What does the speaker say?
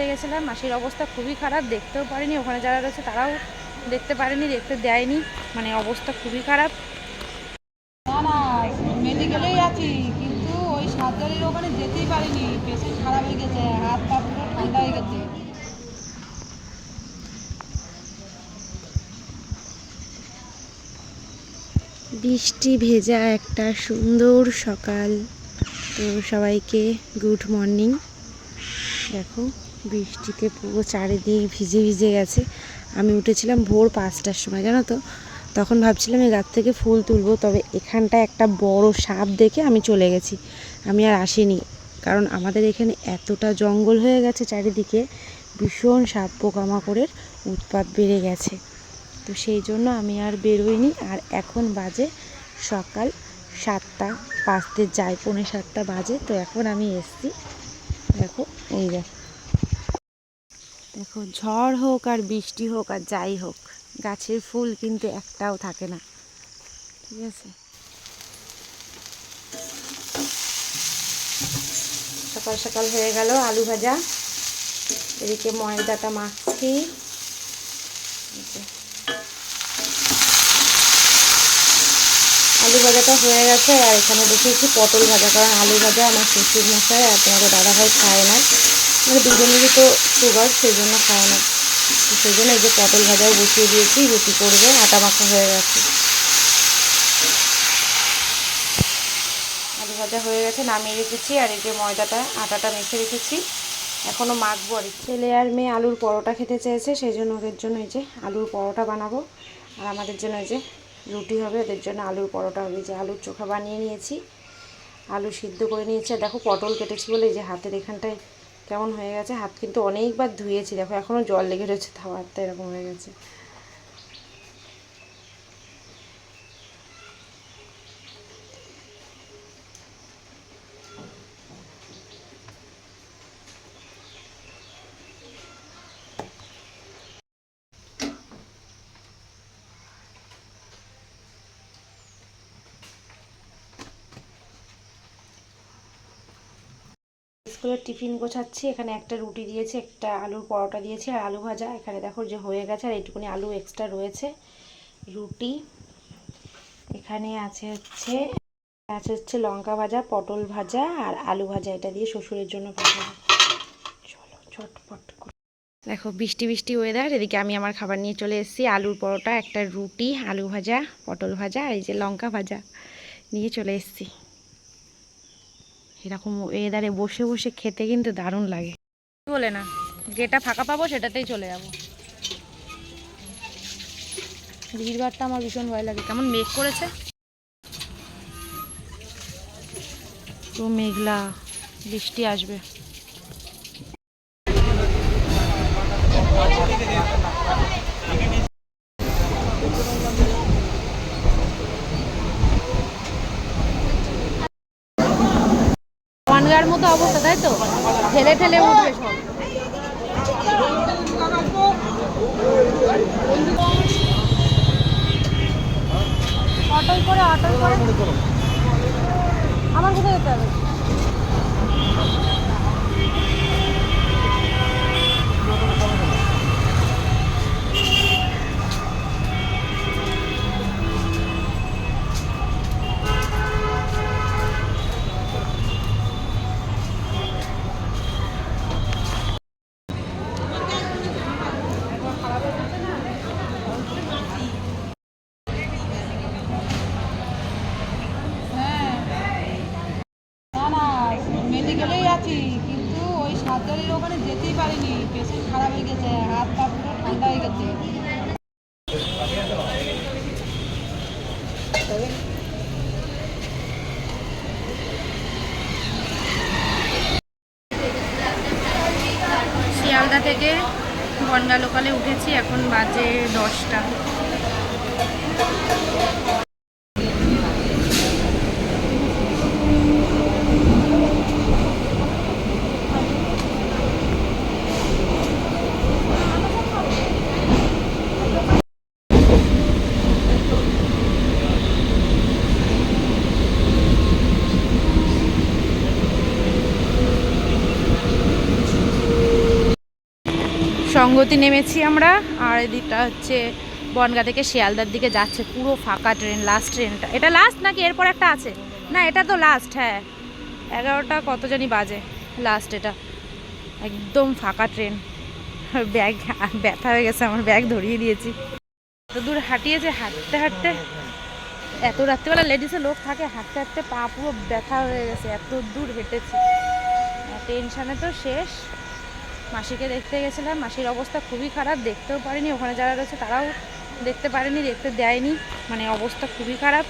দেখতে গেছিলাম মাসির অবস্থা খুবই খারাপ দেখতেও পারিনি। ওখানে যারা রয়েছে তারাও দেখতে পারেনি দেখতে দেয়নি। মানে অবস্থা খুবই খারাপ। না না মেডিকেলেই আছি কিন্তু ওই সার্জারির ওখানে যেতেই পারিনি। পেশেন্ট খারাপ হয়ে গেছে হাত পা পুরো ঠান্ডা হয়ে গেছে। বৃষ্টি ভেজা একটা সুন্দর সকাল। তো সবাইকে গুড মর্নিং। দেখো। বৃষ্টিতে পুরো চারিদিক ভিজে ভিজে গেছে। আমি উঠেছিলাম ভোর পাঁচটার সময়, জানো তো? তখন ভাবছিলাম এই গাছ থেকে ফুল তুলবো, তবে এখানটায় একটা বড় সাপ দেখে আমি চলে গেছি। আমি আর আসিনি, কারণ আমাদের এখানে এতটা জঙ্গল হয়ে গেছে চারিদিকে, ভীষণ সাপ পোকামাকড়ের উৎপাত বেড়ে গেছে। তো সেই জন্য আমি আর বেরোইনি, আর এখন বাজে সকাল সাতটা বাজতে যায় পৌনে সাতটা বাজে। তো এখন আমি এসছি। দেখো, এই দেখো। দেখো ঝড় হোক আর বৃষ্টি হোক আর যাই হোক, গাছের ফুল কিন্তু একটাও থাকে না। ঠিক আছে? সকাল সকাল হয়ে গেল আলু ভাজা। এদিকে ময়দাটা মাখছি। আলু ভাজাটা হয়ে গেছে, আর এখানে বসিয়েছি পটল ভাজা, কারণ আলু ভাজা আমার শ্বশুর মশাই আর তোমাদের দাদাভাই খায় না। মানে দুজনেরই তো সুগার সেই জন্য খায় না। সেই জন্য এই যে পটল ভাজাও বসিয়ে দিয়েছি, রুটি করবে আটা মাখা হয়ে গেছে। আলু ভাজা হয়ে গেছে, নামিয়ে রেখেছি, আর এই যে ময়দাটা, আটাটা মেখে রেখেছি। এখনও মাখবো আর ছেলে আর মেয়ে আলুর পরোটা খেতে চেয়েছে, সেই জন্য ওদের জন্য এই যে আলুর পরোটা বানাবো। আর আমাদের জন্য এই যে রুটি হবে, ওদের জন্য আলুর পরোটা হবে। যে আলুর চোখা বানিয়ে নিয়েছি। আলু সিদ্ধ করে নিয়েছি। দেখো পটল কেটেছি বলে এই যে হাতের এখানটায় কেমন হয়ে গেছে? হাত কিন্তু অনেকবার ধুয়েছি। দেখো এখনও জল লেগে রয়েছে, তাও হাতটা এরকম হয়ে গেছে। স্কুলের টিফিন গোছাচ্ছি, এখানে একটা রুটি দিয়েছি, একটা আলুর পরোটা দিয়েছি, আর আলু ভাজা। এখানে দেখো যে হয়ে গেছে, আর এইটুকুনি আলু এক্সট্রা রয়েছে। রুটি, এখানে আছে হচ্ছে আছে হচ্ছে লঙ্কা ভাজা, পটল ভাজা, আর আলু ভাজা এটা দিয়ে শ্বশুরের জন্য চলো, চটপট করে। দেখো বৃষ্টি বৃষ্টি ওয়েদার এদিকে আমি আমার খাবার নিয়ে চলে এসেছি। আলুর পরোটা, একটা রুটি, আলু ভাজা, পটল ভাজা এই যে লঙ্কা ভাজা নিয়ে চলে এসেছি। এরকম এদারে বসে বসে খেতে কিন্তু দারুণ লাগে। বলে না যেটা ফাঁকা পাবো সেটাতেই চলে যাব। ভিড়ভাড়টা আমার ভীষণ ভয় লাগে। কেমন মেঘ করেছে? তো মেঘলা বৃষ্টি আসবে। মতো অবস্থা, তাই তো? ঠেলে ঠেলে উঠবে সব। অটোই করে অটোই করে। আমার কোথায় যেতে হবে? পেশেন্ট খারাপ হয়ে গেছে, হাত পা পুরো ঠান্ডা হয়ে গেছে। শিয়ালদা থেকে বনগা লোকালে উঠেছি, এখন বাজে দশটা। সঙ্গতি নেমেছি আমরা, আর এদিকটা হচ্ছে বনগা থেকে শিয়ালদার দিকে যাচ্ছে পুরো ফাঁকা ট্রেন লাস্ট ট্রেনটা এটা লাস্ট নাকি? এরপর একটা আছে। না, এটা তো লাস্ট হ্যাঁ। এগারোটা কত জানি বাজে লাস্ট এটা। একদম ফাঁকা ট্রেন। ব্যাগ, ব্যথা হয়ে গেছে, আমার ব্যাগ ধরিয়ে দিয়েছি। এত দূর হাঁটিয়েছে হাঁটতে হাঁটতে এত রাত্রিবেলা লেডিসে লোক থাকে, হাঁটতে হাঁটতে পা পুরো ব্যথা হয়ে গেছে, এত দূর হেঁটেছি। টেনশানে তো শেষ। মাসিকে দেখতে গেছিলাম। মাসির অবস্থা খুবই খারাপ, দেখতেও পারিনি। ওখানে যারা রয়েছে তারাও দেখতে পারেনি, দেখতে দেয়নি। মানে অবস্থা খুবই খারাপ।